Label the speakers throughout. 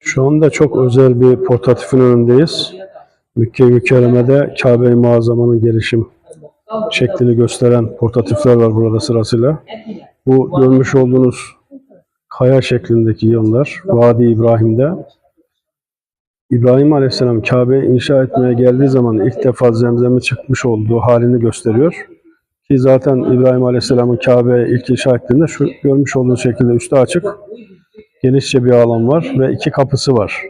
Speaker 1: Şu anda çok özel bir portatifin önündeyiz. Mekke-i Mükerreme'de Kabe-i Muazzama'nın gelişim şeklini gösteren portatifler var burada sırasıyla. Bu görmüş olduğunuz kaya şeklindeki yıllar Vadi İbrahim'de İbrahim Aleyhisselam Kabe'yi inşa etmeye geldiği zaman ilk defa zemzemi çıkmış olduğu halini gösteriyor. Ki zaten İbrahim Aleyhisselam'ın Kabe'yi ilk inşa ettiğinde şu görmüş olduğunuz şekilde üstü açık genişçe bir alan var ve iki kapısı var.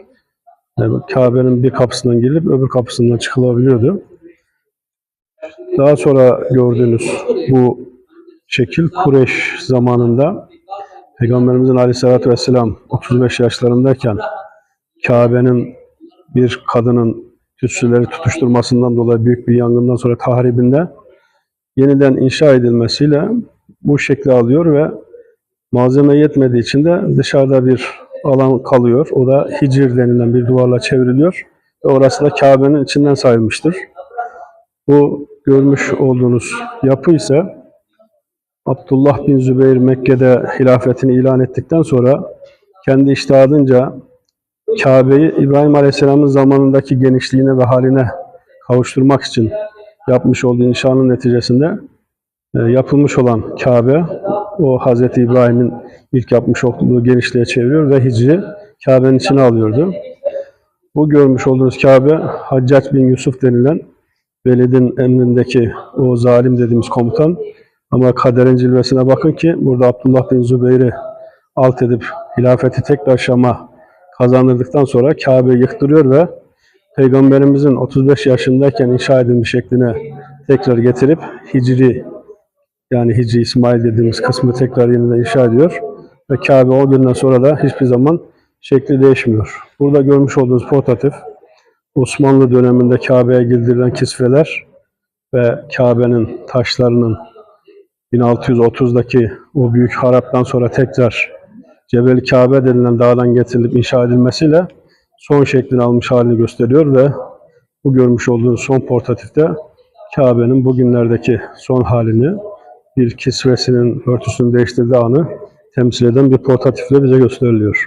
Speaker 1: Yani Kabe'nin bir kapısından girilip öbür kapısından çıkılabiliyordu. Daha sonra gördüğünüz bu şekil Kureyş zamanında Peygamberimizin Aleyhisselatü Vesselam 35 yaşlarındayken Kabe'nin bir kadının tütsüleri tutuşturmasından dolayı büyük bir yangından sonra tahribinde yeniden inşa edilmesiyle bu şekli alıyor ve malzeme yetmediği için de dışarıda bir alan kalıyor. O da hicr denilen bir duvarla çevriliyor. Ve orası da Kabe'nin içinden sayılmıştır. Bu görmüş olduğunuz yapı ise Abdullah bin Zübeyir Mekke'de hilafetini ilan ettikten sonra kendi iştihadınca Kabe'yi İbrahim Aleyhisselam'ın zamanındaki genişliğine ve haline kavuşturmak için yapmış olduğu inşanın neticesinde e, yapılmış olan Kabe o Hazreti İbrahim'in ilk yapmış olduğu genişliğe çeviriyor ve Hicri Kabe'nin içine alıyordu. Bu görmüş olduğunuz Kabe Haccac bin Yusuf denilen Velid'in emrindeki o zalim dediğimiz komutan ama kaderin cilvesine bakın ki burada Abdullah bin Zübeyir'i alt edip hilafeti tekrar Şam'a kazandırdıktan sonra Kabe'yi yıktırıyor ve Peygamberimizin 35 yaşındayken inşa edilmiş şekline tekrar getirip Hicri yani Hicri İsmail dediğimiz kısmı tekrar yeniden inşa ediyor. Ve Kabe o günden sonra da hiçbir zaman şekli değişmiyor. Burada görmüş olduğunuz portatif Osmanlı döneminde Kabe'ye girdirilen kisveler ve Kabe'nin taşlarının 1630'daki o büyük haraptan sonra tekrar Cebel Kabe denilen dağdan getirilip inşa edilmesiyle son şeklini almış halini gösteriyor ve bu görmüş olduğunuz son portatifte Kabe'nin bugünlerdeki son halini bir kisvesinin örtüsünü değiştirdiği anı temsil eden bir portatifle bize gösteriliyor.